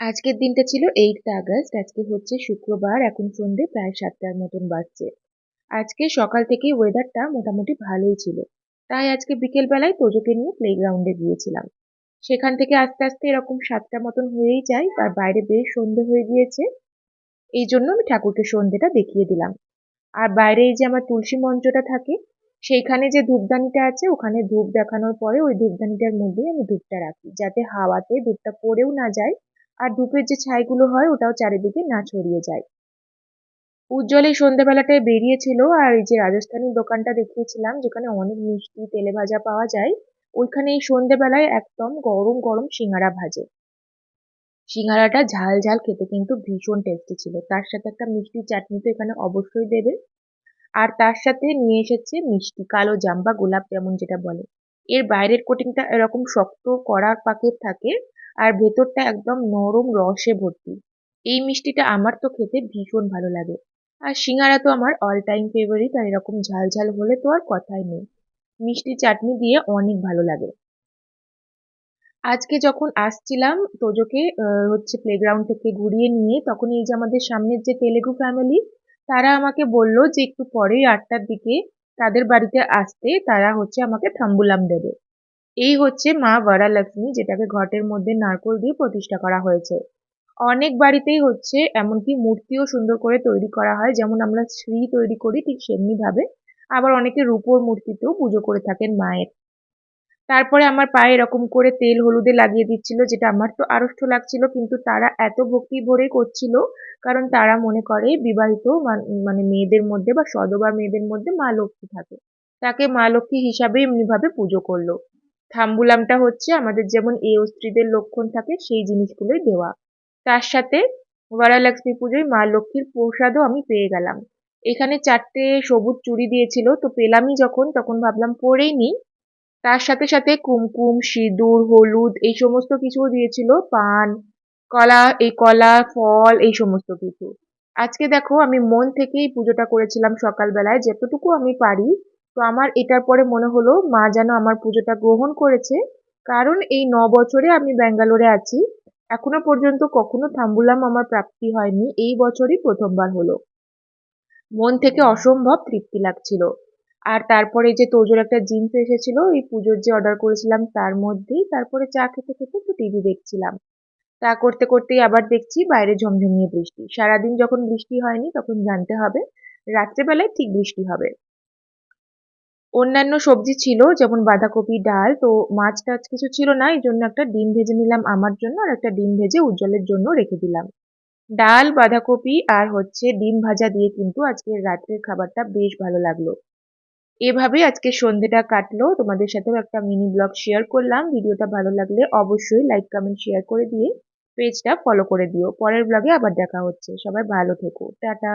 আজকের দিনটা ছিল এইট আগস্ট, আজকে হচ্ছে শুক্রবার, এখন সন্ধে প্রায় সাতটার মতন বাজছে। আজকে সকাল থেকেই ওয়েদারটা মোটামুটি ভালোই ছিল। তাই আজকে বিকেলবেলায় তোজোকে নিয়ে প্লেগ্রাউন্ডে গিয়েছিলাম। সেখান থেকে আস্তে আস্তে এরকম সাতটা মতন হয়েই যায় আর বাইরে বেশ সন্ধে হয়ে গিয়েছে। এই জন্য আমি ঠাকুরকে সন্ধেটা দেখিয়ে দিলাম। আর বাইরে এই যে আমার তুলসী মঞ্চটা থাকে, সেইখানে যে ধূপদানিটা আছে, ওখানে ধূপ দেখানোর পরে ওই ধূপদানিটার মধ্যেই আমি ধূপটা রাখি, যাতে হাওয়াতে ধূপটা পড়েও না যায়। আর ধূপের যে ছাইগুলো হয়, ওটাও চারিদিকে না ছড়িয়ে যায়। উজ্জ্বল এই সন্ধ্যেবেলাটায় বেরিয়েছিল আর এই যে রাজস্থানী দোকানটা দেখিয়েছিলাম, যেখানে অনেক মিষ্টি, তেলে ভাজা পাওয়া যায়, ওইখানে এই সন্ধ্যেবেলায় একদম গরম গরম সিঙ্গারা ভাজে। সিঙ্গারাটা ঝাল ঝাল খেতে কিন্তু ভীষণ টেস্টি ছিল। তার সাথে একটা মিষ্টি চাটনি তো এখানে অবশ্যই দেবে। আর তার সাথে নিয়ে এসেছে মিষ্টি, কালো জাম বা গোলাপ জামুন যেটা বলে। এর বাইরের কোটিংটা এরকম শক্ত কড়ার পাকের থাকে আর ভেতরটা একদম নরম রসে ভর্তি। এই মিষ্টিটা আমার তো খেতে ভীষণ ভালো লাগে। আর সিঙ্গারা তো আমার অল টাইম ফেভারিট আর এরকম ঝাল ঝাল হলে তো আর কথাই নেই। মিষ্টি চাটনি দিয়ে অনেক ভালো লাগে। আজকে যখন আসছিলাম তোজোকে হচ্ছে প্লেগ্রাউন্ড থেকে ঘুরিয়ে নিয়ে তখন এই যে আমাদের সামনের যে তেলেগু ফ্যামিলি তারা আমাকে বলল যে একটু পরেই আটটার দিকে তাদের বাড়িতে আসতে তারা হচ্ছে আমাকে থাম্বুলাম দেবে। এই হচ্ছে মা বরালক্ষ্মী, যেটাকে ঘটের মধ্যে নারকোল দিয়ে প্রতিষ্ঠা করা হয়েছে। অনেক বাড়িতেই হচ্ছে এমনকি মূর্তিও সুন্দর করে তৈরি করা হয়, যেমন আমরা শ্রী তৈরি করি ঠিক সেমনি ভাবে আবার অনেকে রূপোর মূর্তিতেও পুজো করে থাকেন মায়ের। তারপরে আমার পায়ে এরকম করে তেল হলুদে লাগিয়ে দিচ্ছিল, যেটা আমার তো আড়ষ্ট লাগছিল, কিন্তু তারা এত ভক্তি ভরে করছিল, কারণ তারা মনে করে বিবাহিত মানে মেয়েদের মধ্যে বা সদবা মেয়েদের মধ্যে মা লক্ষ্মী থাকে। তাকে মা লক্ষ্মী হিসাবে এমনিভাবে পুজো করল। থাম্বুলামটা হচ্ছে আমাদের যেমন এ স্ত্রীদের লক্ষণ থাকে, সেই জিনিসগুলোই দেওয়া। তার সাথে বরালক্ষ্মী পুজোয় মা লক্ষ্মীর প্রসাদও আমি পেয়ে গেলাম। এখানে চারটে সবুজ চুড়ি দিয়েছিল, তো পেলামই যখন, তখন ভাবলাম পরেই নিই। তার সাথে সাথে কুমকুম, সিঁদুর, হলুদ, এই সমস্ত কিছু দিয়েছিল, পান, কলা, এই কলা, ফল, এই সমস্ত কিছু। আজকে দেখো, আমি মন থেকেই পুজোটা করেছিলাম সকালবেলায়, যতটুকু আমি পারি তো আমার এটার পরে মনে হলো, মা যেন আমার পুজোটা গ্রহণ করেছে। কারণ এই ন বছরে আমি ব্যাঙ্গালোরে আছি। এখনও পর্যন্ত কখনো থাম্বুলাম আমার প্রাপ্তি হয়নি। এই বছরই প্রথমবার হলো। মন থেকে অসম্ভব তৃপ্তি লাগছিল। আর তারপরে যে তোজোর একটা জিন্স এসেছিল, এই পুজোর যে অর্ডার করেছিলাম তার মধ্যেই তারপরে চা খেতে খেতে একটু টিভি দেখছিলাম। তা করতে করতেই আবার দেখছি বাইরে ঝমঝমিয়ে বৃষ্টি। সারাদিন যখন বৃষ্টি হয়নি তখন জানতে হবে, রাত্রেবেলায় ঠিক বৃষ্টি হবে। অন্যান্য সবজি ছিল, যেমন বাঁধাকপি, ডাল, তো মাছ টাছ কিছু ছিল না, এই জন্য একটা ডিম ভেজে নিলাম আমার জন্য আর একটা ডিম ভেজে উজ্জ্বলের জন্য রেখে দিলাম। ডাল, বাঁধাকপি আর হচ্ছে ডিম ভাজা দিয়ে কিন্তু আজকের রাত্রের খাবারটা বেশ ভালো লাগল। এভাবে আজকে সন্ধেটা কাটলো। তোমাদের সাথেও একটা মিনি ব্লগ শেয়ার করলাম। ভিডিওটা ভালো লাগলে অবশ্যই লাইক কমেন্ট শেয়ার করে দিয়ে পেজটা ফলো করে দিও। পরের ব্লগে আবার দেখা হচ্ছে। সবাই ভালো থেকো। টাটা।